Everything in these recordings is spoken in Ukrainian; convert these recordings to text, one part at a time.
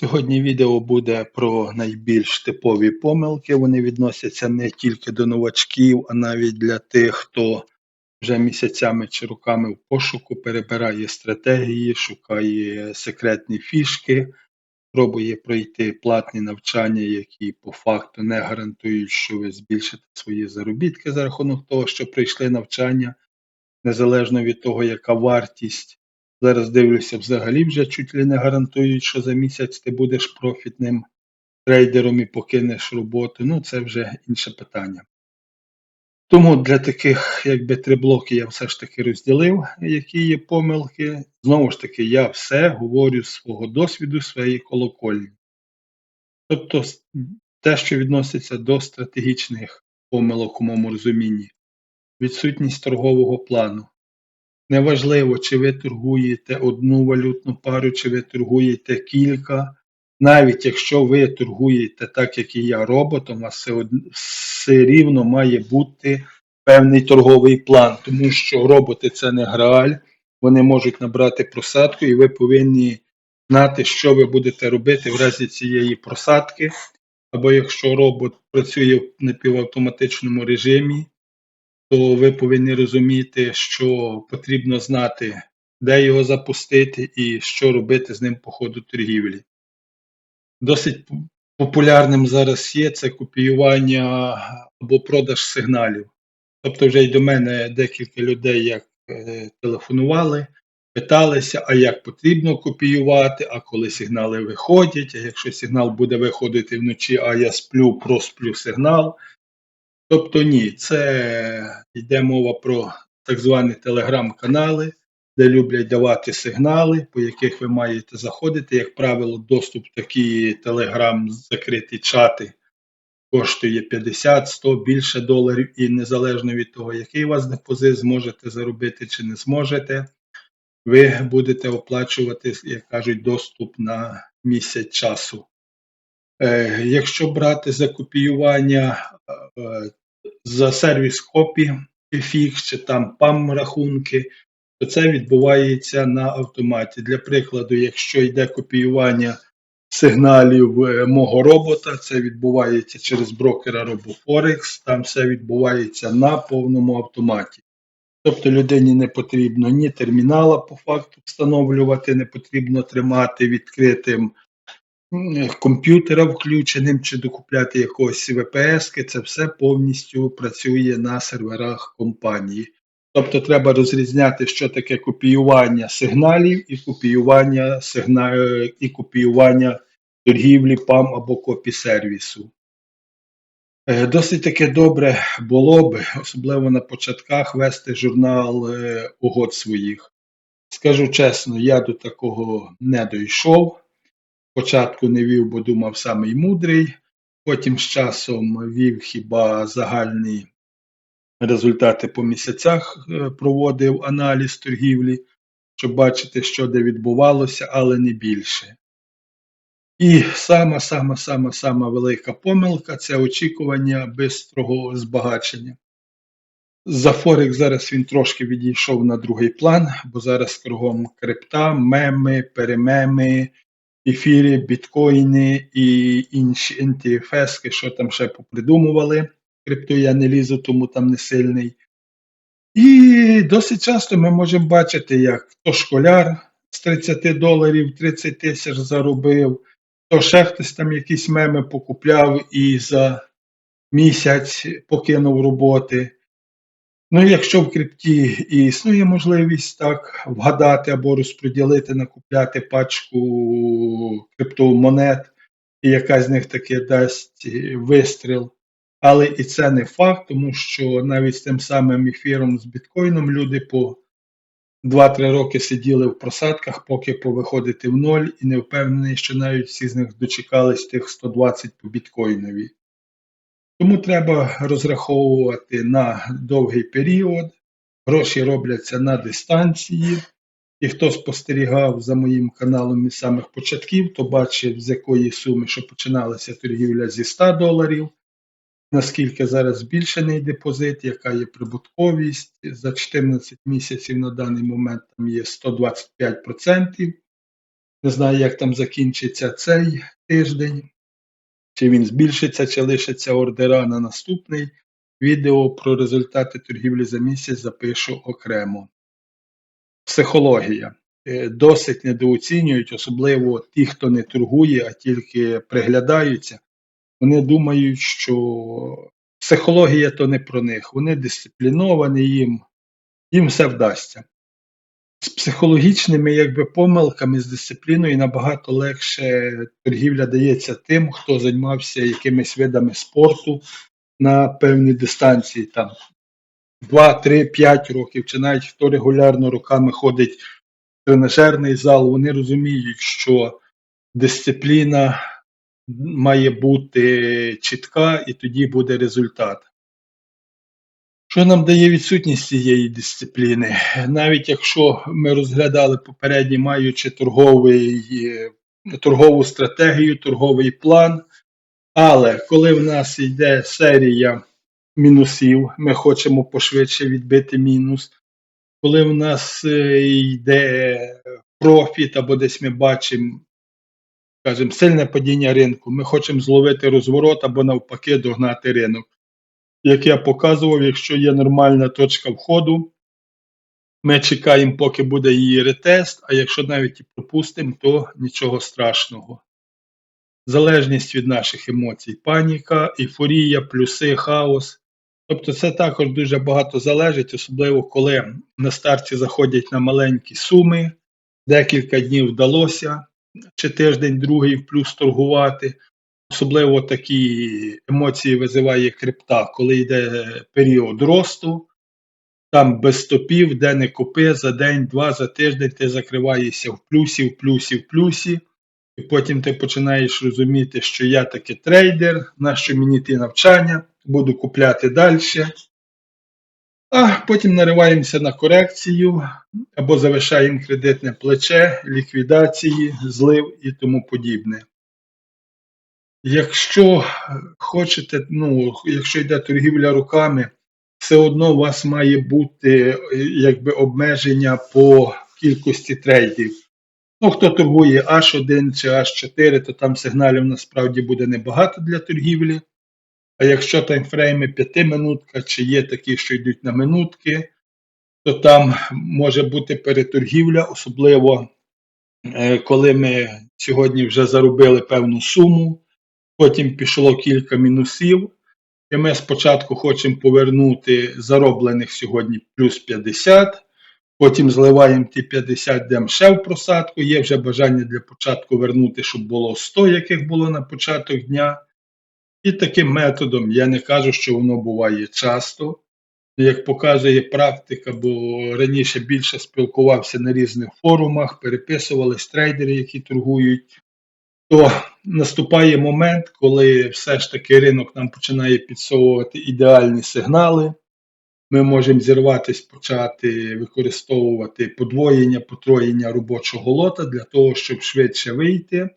Сьогодні відео буде про найбільш типові помилки. Вони відносяться не тільки до новачків, а навіть для тих, хто вже місяцями чи роками в пошуку перебирає стратегії, шукає секретні фішки, пробує пройти платні навчання, які по факту не гарантують, що ви збільшите свої заробітки за рахунок того, що прийшли навчання, незалежно від того, яка вартість. Зараз дивлюся, взагалі вже чуть ли не гарантують, що за місяць ти будеш профітним трейдером і покинеш роботу. Ну, це вже інше питання. Тому для таких, якби три блоки я все ж таки розділив, які є помилки. Знову ж таки, я все говорю з свого досвіду, своєї колокольні. Тобто, те, що відноситься до стратегічних помилок у моєму розумінні, відсутність торгового плану. Неважливо, чи ви торгуєте одну валютну пару, чи ви торгуєте кілька. Навіть якщо ви торгуєте так, як і я, роботом, вас все, все рівно має бути певний торговий план, тому що роботи це не грааль, вони можуть набрати просадку, і ви повинні знати, що ви будете робити в разі цієї просадки. Або якщо робот працює в напівавтоматичному режимі, то ви повинні розуміти, що потрібно знати, де його запустити і що робити з ним по ходу торгівлі. Досить популярним зараз є це копіювання або продаж сигналів. Тобто вже й до мене декілька людей як е, телефонували, питалися, а як потрібно копіювати, а коли сигнали виходять, а якщо сигнал буде виходити вночі, а я сплю, просплю сигнал. Тобто ні, це йде мова про так звані телеграм-канали, де люблять давати сигнали, по яких ви маєте заходити. Як правило, доступ в такі телеграм закриті чати коштує 50-100 більше доларів, і незалежно від того, який у вас депозит, зможете заробити чи не зможете, ви будете оплачувати, як кажуть, доступ на місяць часу. Е, Якщо брати за копіювання е, за сервіс копі FX чи там PAM рахунки, то це відбувається на автоматі. Для прикладу, якщо йде копіювання сигналів е, мого робота, це відбувається через брокера RoboForex, там все відбувається на повному автоматі. Тобто людині не потрібно ні термінала по факту встановлювати, не потрібно тримати відкритим комп'ютера включеним чи докупляти якогось VPS, це все повністю працює на серверах компанії. Тобто треба розрізняти, що таке копіювання сигналів і копіювання сигна... і копіювання торгівлі PAM або копі сервісу. Е, Досить таки добре було б, особливо на початках, вести журнал е, угод своїх. Скажу чесно, я до такого не дійшов. Спочатку не вів, бо думав самий мудрий, потім з часом вів хіба загальні результати по місяцях, е, проводив аналіз торгівлі, щоб бачити, що де відбувалося, але не більше. І сама, сама, сама, сама велика помилка це очікування бистрого збагачення. За Форекс зараз він трошки відійшов на другий план, бо зараз кругом крипта, меми, перемеми, ефірі, біткоїни і інші NTFS, що там ще попридумували. Крипту я не лізу, тому там не сильний. І досить часто ми можемо бачити, як то школяр з 30 доларів 30 тисяч заробив, то ще хтось там якісь меми покупляв і за місяць покинув роботи. Ну, якщо в крипті і існує можливість так вгадати або розподілити, накупляти пачку криптомонет, і яка з них таки дасть вистріл. Але і це не факт, тому що навіть з тим самим ефіром з біткоїном люди по 2-3 роки сиділи в просадках, поки повиходити в ноль, і не впевнений, що навіть всі з них дочекались тих 120 по біткоїнові. Тому треба розраховувати на довгий період. Гроші робляться на дистанції. І хто спостерігав за моїм каналом із самих початків, то бачив, з якої суми, що починалася торгівля зі 100 доларів, наскільки зараз збільшений депозит, яка є прибутковість. За 14 місяців на даний момент там є 125%. Не знаю, як там закінчиться цей тиждень, чи він збільшиться, чи лишиться ордера на наступний. Відео про результати торгівлі за місяць запишу окремо. Психологія. Е, Досить недооцінюють, особливо ті, хто не торгує, а тільки приглядаються. Вони думають, що психологія то не про них. Вони дисципліновані, їм, їм все вдасться. З психологічними якби, помилками, з дисципліною набагато легше торгівля дається тим, хто займався якимись видами спорту на певній дистанції, там 2, 3, 5 років, чи навіть хто регулярно роками ходить в тренажерний зал, вони розуміють, що дисципліна має бути чітка, і тоді буде результат. Що нам дає відсутність цієї дисципліни? Навіть якщо ми розглядали попередньо, маючи торговий, е, торгову стратегію, торговий план, але коли в нас йде серія мінусів, ми хочемо пошвидше відбити мінус, коли в нас е, йде профіт, або десь ми бачимо, скажімо, сильне падіння ринку, ми хочемо зловити розворот або навпаки догнати ринок. Як я показував, якщо є нормальна точка входу, ми чекаємо, поки буде її ретест, а якщо навіть і пропустимо, то нічого страшного. Залежність від наших емоцій, паніка, ейфорія, плюси, хаос. Тобто це також дуже багато залежить, особливо коли на старті заходять на маленькі суми, декілька днів вдалося, чи тиждень, другий в плюс торгувати. Особливо такі емоції визиває крипта, коли йде період росту, там без стопів, де не купи, за день, два, за тиждень ти закриваєшся в плюсі, в плюсі, в плюсі. І потім ти починаєш розуміти, що я таки трейдер, нащо мені ті навчання, буду купляти далі. А потім нариваємося на корекцію або завершаємо кредитне плече, ліквідації, злив і тому подібне. Якщо хочете, ну, якщо йде торгівля руками, все одно у вас має бути якби обмеження по кількості трейдів. Ну, хто торгує H1 чи H4, то там сигналів насправді буде небагато для торгівлі. А якщо таймфрейми 5 минутка, чи є такі, що йдуть на минутки, то там може бути переторгівля, особливо е, коли ми сьогодні вже заробили певну суму, потім пішло кілька мінусів, і ми спочатку хочемо повернути зароблених сьогодні плюс 50, потім зливаємо ті 50, йдемо ще в просадку, є вже бажання для початку вернути, щоб було 100, яких було на початок дня. І таким методом я не кажу, що воно буває часто. Як показує практика, бо раніше більше спілкувався на різних форумах, переписувались трейдери, які торгують, то наступає момент, коли все ж таки ринок нам починає підсовувати ідеальні сигнали. Ми можемо зірватися, почати використовувати подвоєння, потроєння робочого лота для того, щоб швидше вийти.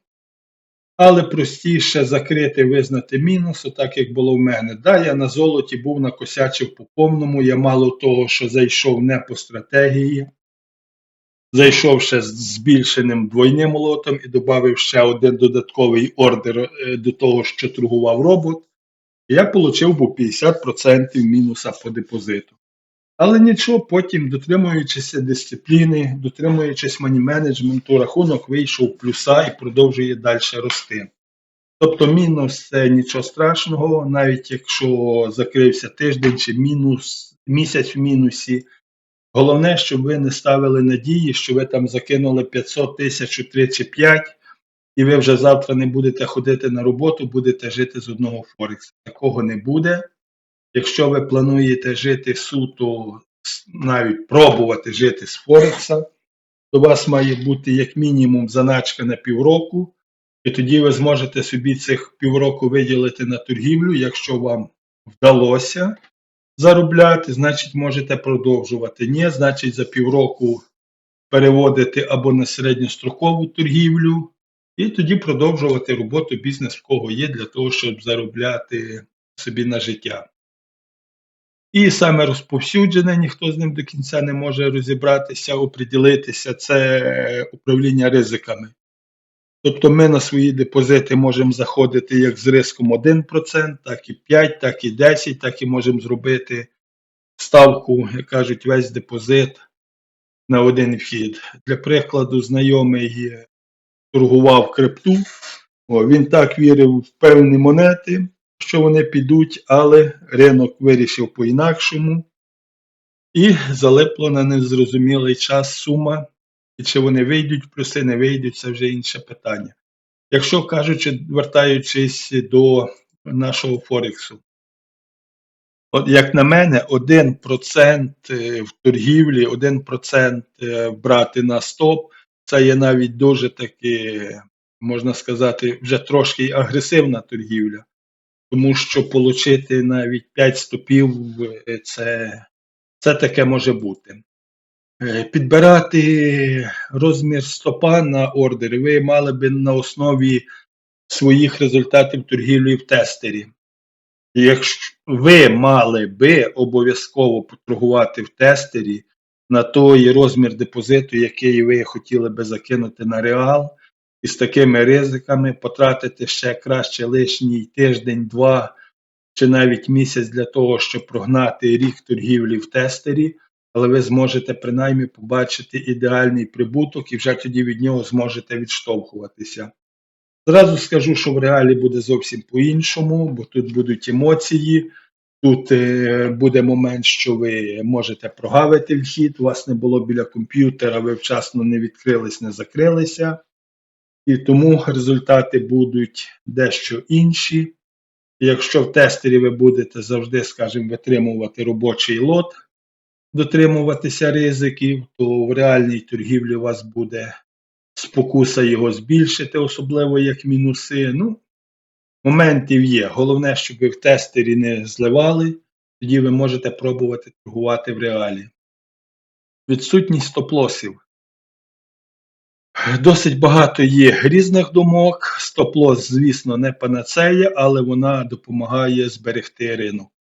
Але простіше закрити, визнати мінус, отак як було в мене. Да, я на золоті був накосячив по повному, я мало того, що зайшов не по стратегії, зайшов ще з збільшеним двойним лотом і додав ще один додатковий ордер е, до того, що торгував робот. Я отримав був 50% мінуса по депозиту. Але нічого, потім, дотримуючись дисципліни, дотримуючись мані-менеджменту, рахунок вийшов плюса і продовжує далі рости. Тобто мінус це нічого страшного, навіть якщо закрився тиждень чи мінус, місяць в мінусі. Головне, щоб ви не ставили надії, що ви там закинули 500 тисяч 3 чи 5, і ви вже завтра не будете ходити на роботу, будете жити з одного Форекса. Такого не буде. Якщо ви плануєте жити суто, навіть пробувати жити з Форекса, то у вас має бути як мінімум заначка на півроку, і тоді ви зможете собі цих півроку виділити на торгівлю. Якщо вам вдалося заробляти, значить можете продовжувати. Ні, значить за півроку переводити або на середньострокову торгівлю, і тоді продовжувати роботу бізнес, в кого є, для того, щоб заробляти собі на життя. І саме розповсюджене, ніхто з ним до кінця не може розібратися, оприділитися, це управління ризиками. Тобто ми на свої депозити можемо заходити як з риском 1%, так і 5%, так і 10%, так і можемо зробити ставку, як кажуть, весь депозит на один вхід. Для прикладу, знайомий торгував крипту, о, він так вірив в певні монети, що вони підуть, але ринок вирішив по-інакшому. І залипла на незрозумілий час сума, і чи вони вийдуть в плюси, не вийдуть, це вже інше питання. Якщо кажучи, вертаючись до нашого Форексу, от як на мене, 1% е, в торгівлі, 1% е, брати на стоп, це є навіть дуже таки, можна сказати, вже трошки агресивна торгівля, тому що отримати навіть 5 стопів е, це, це таке може бути. Е, Підбирати розмір стопа на ордери ви мали би на основі своїх результатів торгівлі в тестері. Якщо ви мали би обов'язково поторгувати в тестері на той розмір депозиту, який ви хотіли би закинути на реал, і з такими ризиками потратити ще краще лишній тиждень, два чи навіть місяць для того, щоб прогнати рік торгівлі в тестері, але ви зможете принаймні побачити ідеальний прибуток і вже тоді від нього зможете відштовхуватися. Зразу скажу, що в реалі буде зовсім по-іншому, бо тут будуть емоції, тут е, буде момент, що ви можете прогавити вхід, у вас не було біля комп'ютера, ви вчасно не відкрились, не закрилися, і тому результати будуть дещо інші. Якщо в тестері ви будете завжди, скажімо, витримувати робочий лот, дотримуватися ризиків, то в реальній торгівлі у вас буде спокуса його збільшити, особливо як мінуси. Ну, моментів є. Головне, щоб ви в тестері не зливали, тоді ви можете пробувати торгувати в реалі. Відсутність стоп-лосів. Досить багато є різних думок. Стоп-лос, звісно, не панацея, але вона допомагає зберегти ринок.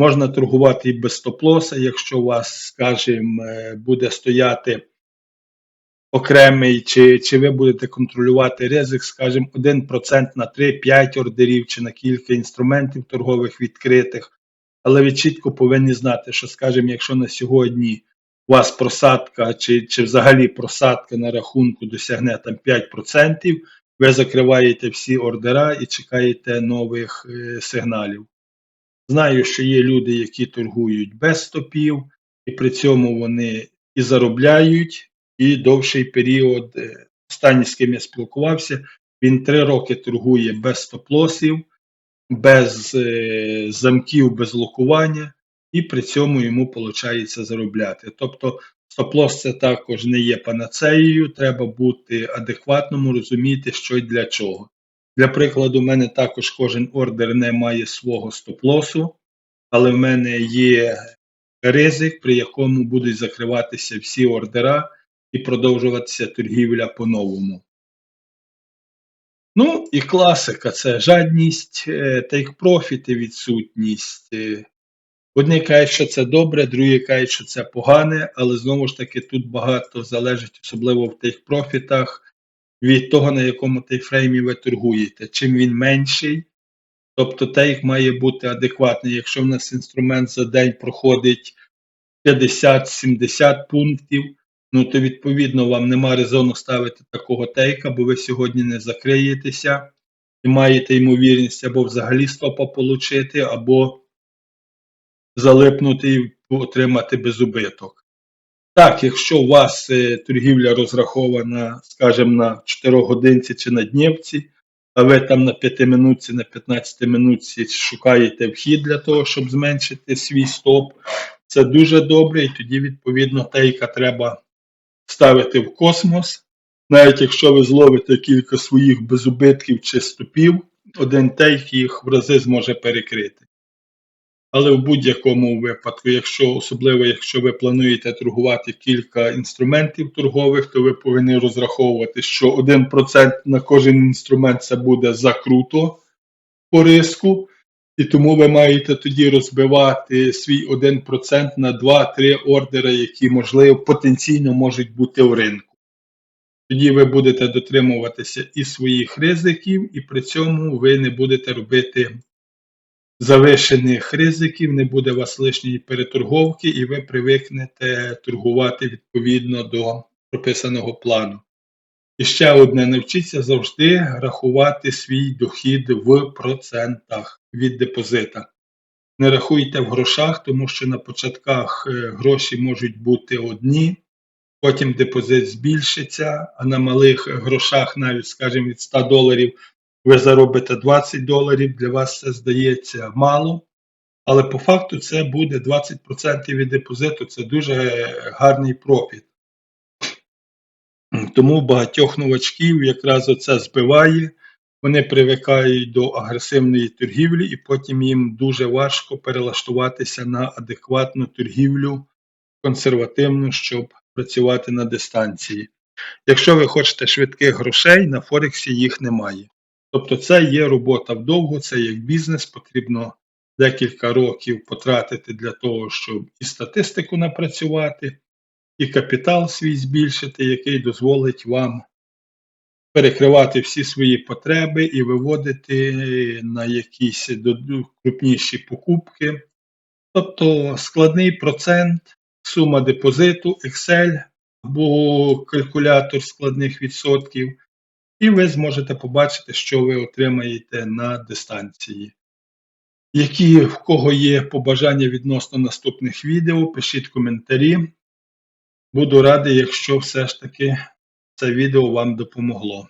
Можна торгувати і без стоп-лоса, якщо у вас, скажімо, е, буде стояти окремий, чи, чи ви будете контролювати ризик, скажімо, 1% на 3-5 ордерів чи на кілька інструментів торгових відкритих. Але ви чітко повинні знати, що, скажімо, якщо на сьогодні у вас просадка, чи, чи взагалі просадка на рахунку досягне там 5%, ви закриваєте всі ордера і чекаєте нових е, сигналів. Знаю, що є люди, які торгують без стопів, і при цьому вони і заробляють, і довший період. е, Останній, з ким я спілкувався, він три роки торгує без стоп-лосів, без е, замків, без локування, і при цьому йому виходить заробляти. Тобто стоп-лос це також не є панацеєю, треба бути адекватному, розуміти, що й для чого. Для прикладу, в мене також кожен ордер не має свого стоп-лосу, але в мене є ризик, при якому будуть закриватися всі ордера і продовжуватися торгівля по-новому. Ну і класика це жадність, тейк-профіти, відсутність. Е, Одні кажуть, що це добре, другі кажуть, що це погане, але знову ж таки тут багато залежить, особливо в тих профітах, від того, на якому тейфреймі ви торгуєте. Чим він менший, тобто тейк має бути адекватний. Якщо в нас інструмент за день проходить 50-70 пунктів, ну то відповідно вам нема резону ставити такого тейка, бо ви сьогодні не закриєтеся і маєте ймовірність або взагалі стопа отримати, або залипнути і отримати безубиток. Так, якщо у вас е, торгівля розрахована, скажімо, на 4 годинці чи на днівці, а ви там на 5 минутці, на 15 минутці шукаєте вхід для того, щоб зменшити свій стоп, це дуже добре, і тоді, відповідно, тейка треба ставити в космос. Навіть якщо ви зловите кілька своїх безубитків чи стопів, один тейк їх в рази зможе перекрити. Але в будь-якому випадку, якщо особливо якщо ви плануєте торгувати кілька інструментів торгових, то ви повинні розраховувати, що 1% на кожен інструмент це буде закруто по риску, і тому ви маєте тоді розбивати свій 1% на 2-3 ордери, які можливо потенційно можуть бути в ринку. Тоді ви будете дотримуватися і своїх ризиків, і при цьому ви не будете робити завишених ризиків, не буде у вас лишньої переторговки, і ви привикнете торгувати відповідно до прописаного плану. І ще одне, навчіться завжди рахувати свій дохід в процентах від депозита. Не рахуйте в грошах, тому що на початках е, гроші можуть бути одні, потім депозит збільшиться, а на малих грошах, навіть, скажімо, від 100 доларів, ви заробите 20 доларів, для вас це здається мало. Але по факту це буде 20% від депозиту, це дуже гарний профіт. Тому багатьох новачків якраз оце збиває. Вони привикають до агресивної торгівлі, і потім їм дуже важко перелаштуватися на адекватну торгівлю консервативну, щоб працювати на дистанції. Якщо ви хочете швидких грошей, на Форексі їх немає. Тобто це є робота вдовго, це як бізнес, потрібно декілька років потратити для того, щоб і статистику напрацювати, і капітал свій збільшити, який дозволить вам перекривати всі свої потреби і виводити на якісь крупніші покупки. Тобто складний процент, сума депозиту, Excel або калькулятор складних відсотків, і ви зможете побачити, що ви отримаєте на дистанції. Які в кого є побажання відносно наступних відео, пишіть коментарі. Буду радий, якщо все ж таки це відео вам допомогло.